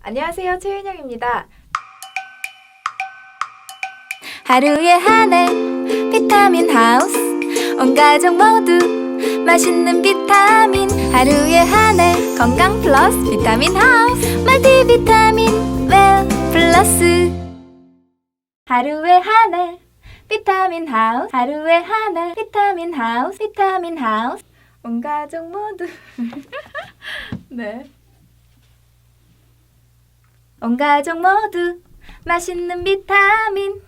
안녕하세요. 최윤영입니다. 하루에 하나 비타민 하우스. 온 가족 모두 맛있는 비타민. 하루에 하나 건강 플러스 비타민 하우스. 멀티비타민 웰 플러스. 하루에 하나 비타민 하우스. 하루에 하나 비타민 하우스. 비타민 하우스. 온 가족 모두. 네. 온 가족 모두 맛있는 비타민.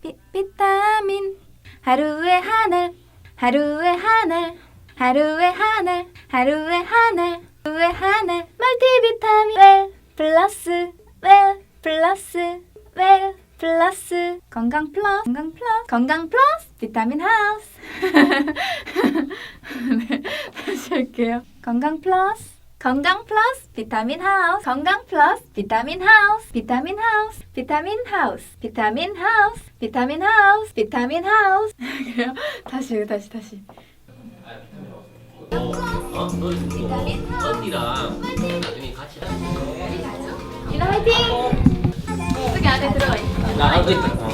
비, 비타민. 하루에 하나 하루에 하나 하루에 하나 하루에 하나 하루에 하나 멀티비타민. 웰 플러스 웰 플러스 웰 플러스. 건강 플러스 건강 플러스 건강 플러스. 비타민 하우스. 네, 다시 할게요. 건강 플러스 건강 플러스 비타민 하우스 건강 플러스 비타민 하우스 비타민 하우스 비타민 하우스 비타민 하우스 비타민 하우스 비타민 하우스 그래요? 다시 다시 다시 어? 너 언니랑 나중에 같이 하자. 유나 화이팅! 저기 안에 들어가 있어 나 알고 있다. 어.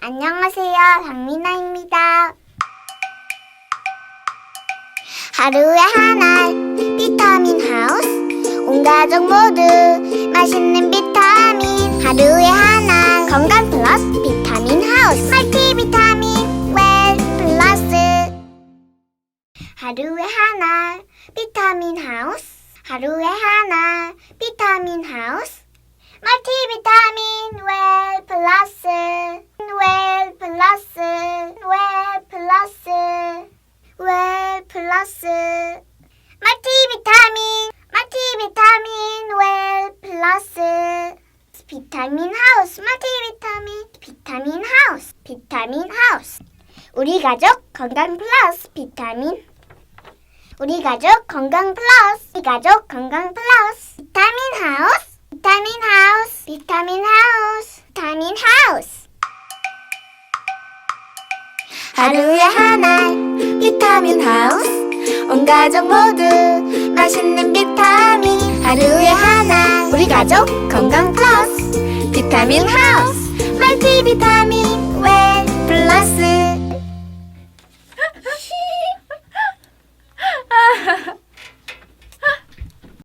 안녕하세요. 박민아입니다. 하루에 하나 비타민 하우스. 온 가족 모두 맛있는 비타민. 하루에 하나 건강 플러스 비타민 하우스. 멀티비타민 웰 플러스. 하루에 하나 비타민 하우스. 하루에 하나 비타민 하우스. 멀티비타민 웰 플러스. 웰 플러스 웰 플러스. 웰 플러스. 멀티비타민. 멀티비타민 웰 플러스. 비타민 하우스. 멀티비타민. 비타민 하우스. 비타민 하우스. 우리 가족 건강 플러스 비타민. 우리 가족 건강 플러스. 우리 가족 건강 플러스. 비타민 하우스. 비타민 하우스. 비타민 하우스. 비타민 하우스. 하루에 하나 비타민 하우스 온 가족 모두 맛있는 비타민 하루에 하나. 우리 가족 건강 플러스 비타민 하우스. 멀티 비타민 웰 플러스